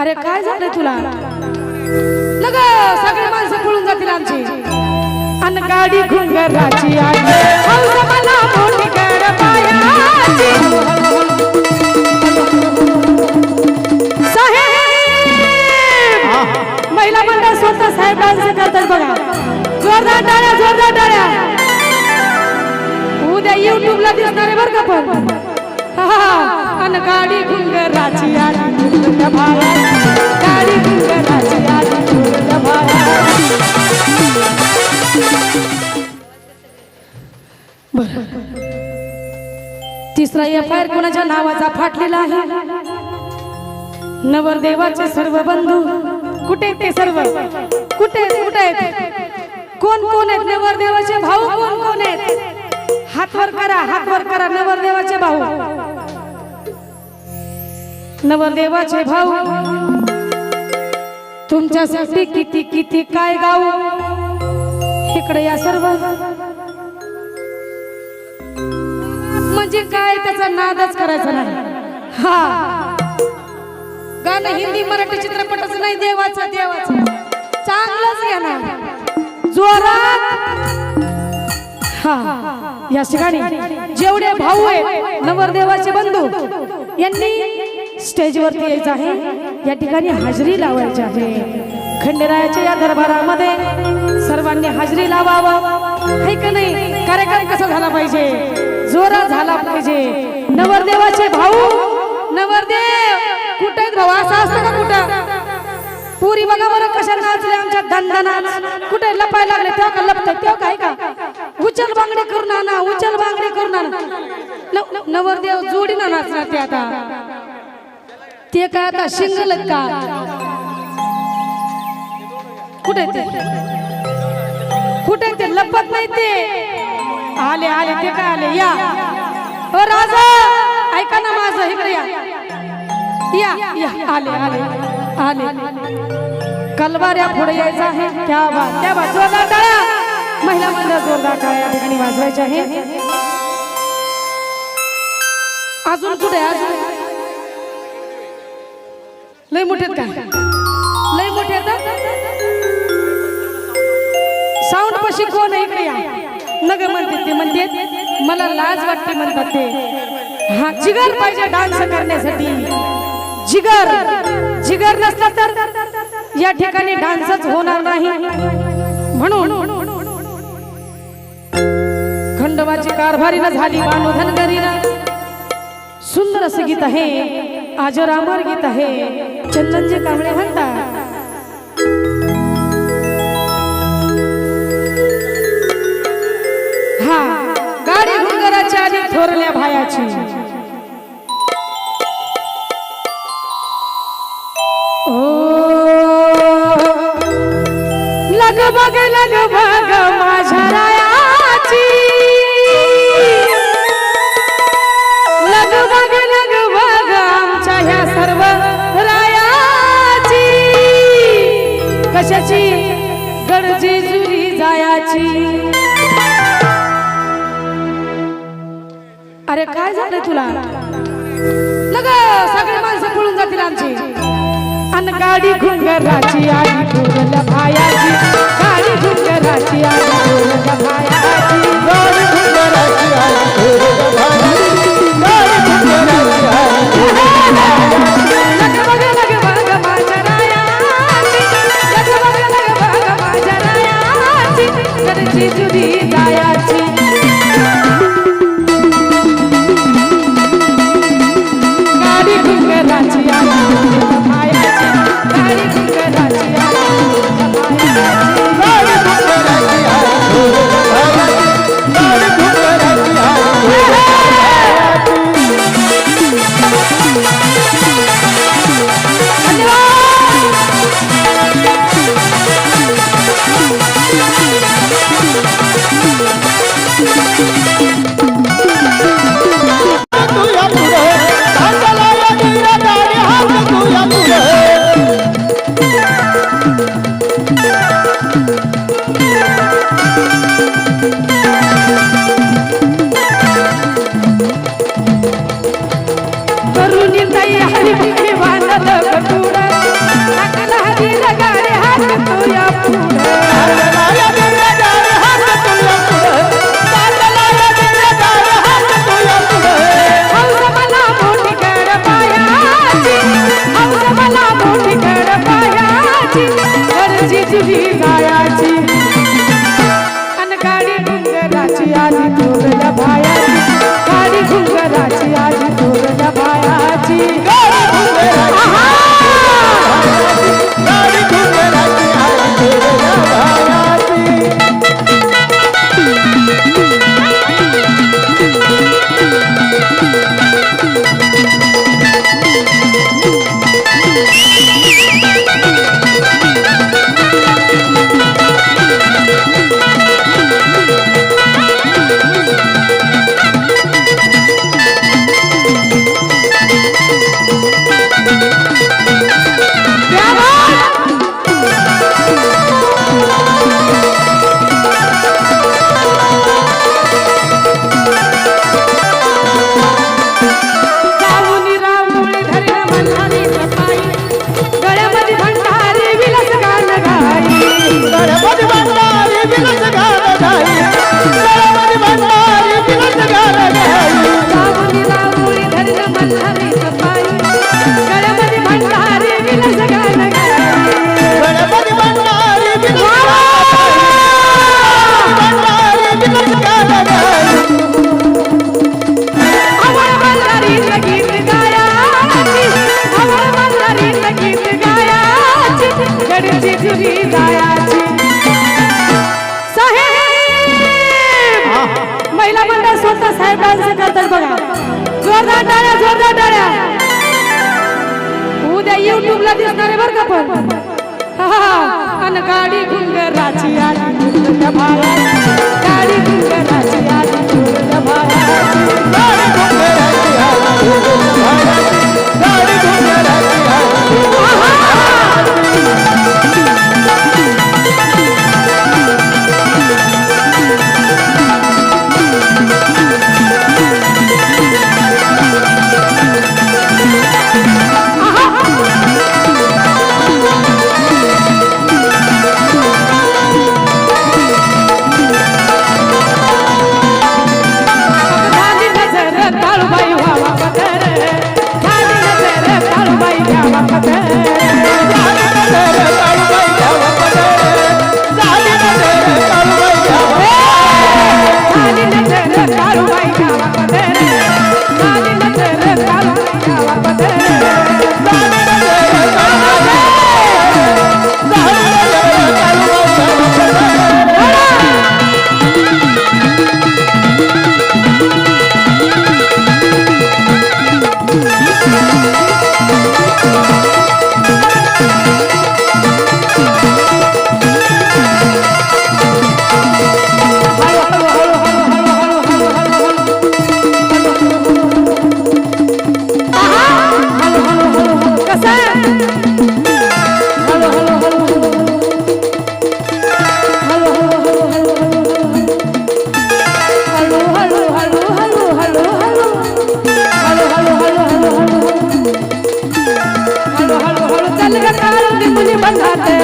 अरे काय झालं तुला? लग सगळे माणसं पळून जातील आमची. अन गाडी घुंगराची मला मोठी साहेब! महिला मंडळ स्वतः साहेब डान्स करतात बघा. जोरदार टाळ्या जोरदार टाळ्या. उद्या युट्यूबला दिसणार आहे बरं का पण. हा, हा. अन गाडी घुंगराची आली घुंगरल्या भाया गाडी घुंगराची आली तिसरा एफ आय आर कोणाच्या नावाचा फाटलेला आहे? नवरदेवाचे सर्व बंधू कुठे ते सर्व? कुठे आहेत? कुठे आहेत? कोण कोण आहेत? नवरदेवाचे भाऊ कोण कोण आहेत? हातवर करा हातवर करा नवरदेवाचे भाऊ. नवरदेवाचे भाऊ. तुमच्यासाठी किती किती काय गाऊ? इकडे या सर्व. म्हणजे काय त्याचा नादच करायचा नाही. हा. गाणं हिंदी मराठी चित्रपटच नाही देवाचा देवाचा. चांगलंच घ्या ना जोरात. हा. या ठिकाणी जेवढे भाऊ आहे नवरदेवाचे बंधू यांनी स्टेजवरती यायचं आहे. या ठिकाणी हाजरी लावायची आहे. खंडेरायाच्या या दरबारामध्ये सर्वांनी हाजरी लावावं. हे का नाही? कार्यक्रम कसा झाला पाहिजे? जोरा झाला पाहिजे. नवरदेवाचे भाऊ नवरदेव कुठे भाऊ? असं असतं का कुठं? पुरी बघा बरं कशा नाचले आमच्या दंदनात कुठे लपाय लागले. तेव्हा का लपतय? तेव्हा काय का? उचल बांगडे करून आणा उचल बांगडे करून आणा. न- नवरदेव जोडीनं नाचणार ते आता. ते काय आता शिंगल का? कुठे ते? कुठे ते? लपत नाही ते. आले आले ते काय आले? या. ओ राजा ऐका ना माझं इकडे या. या या. आले आले आले. कलवाऱ्या पुढे यायचं आहे. त्या बा त्या बा जोरदार टाळ्या. महिला मंडळ जोरदार टाळा या ठिकाणी वाजवायचे आहे. अजून कुठे? अजून लय मोठे का? लय मोठे साऊंड पशी कोण आहे इकडे या? नग म्हणते ते म्हणते मला लाज वाटते म्हणतात ते. हा जिगर पाहिजे डान्स करण्यासाठी. जिगर जिगर नसला तर या ठिकाणी डान्सच होणार नाही. म्हणून खंडोबाची कारभारीला झाली बानो धनगरीला सुंदर असं गीत आहे आजरामर गीत आहे. चंदनजी कांबळे म्हणतात. हा गाडी घुंगराची आली थोरल्या भायाची. ओ लग बग लग बग अरे काय झालं तुला? लग सगळे माणसं पळून जातील आमची. अन गाडी घुंगराची घुरल्या भायाची. गाडी घुंगराची आली घुरल्या गडची जुनी गायाची साहेब महिला मंडळ स्वतः साहेब डान्स करतात बघा जोरदार टाळ्या जोरदार टाळ्या उद्या युट्यूबला दिसणार आहे बरं का पण हा. गाडी घुंगराची आली. জানাতে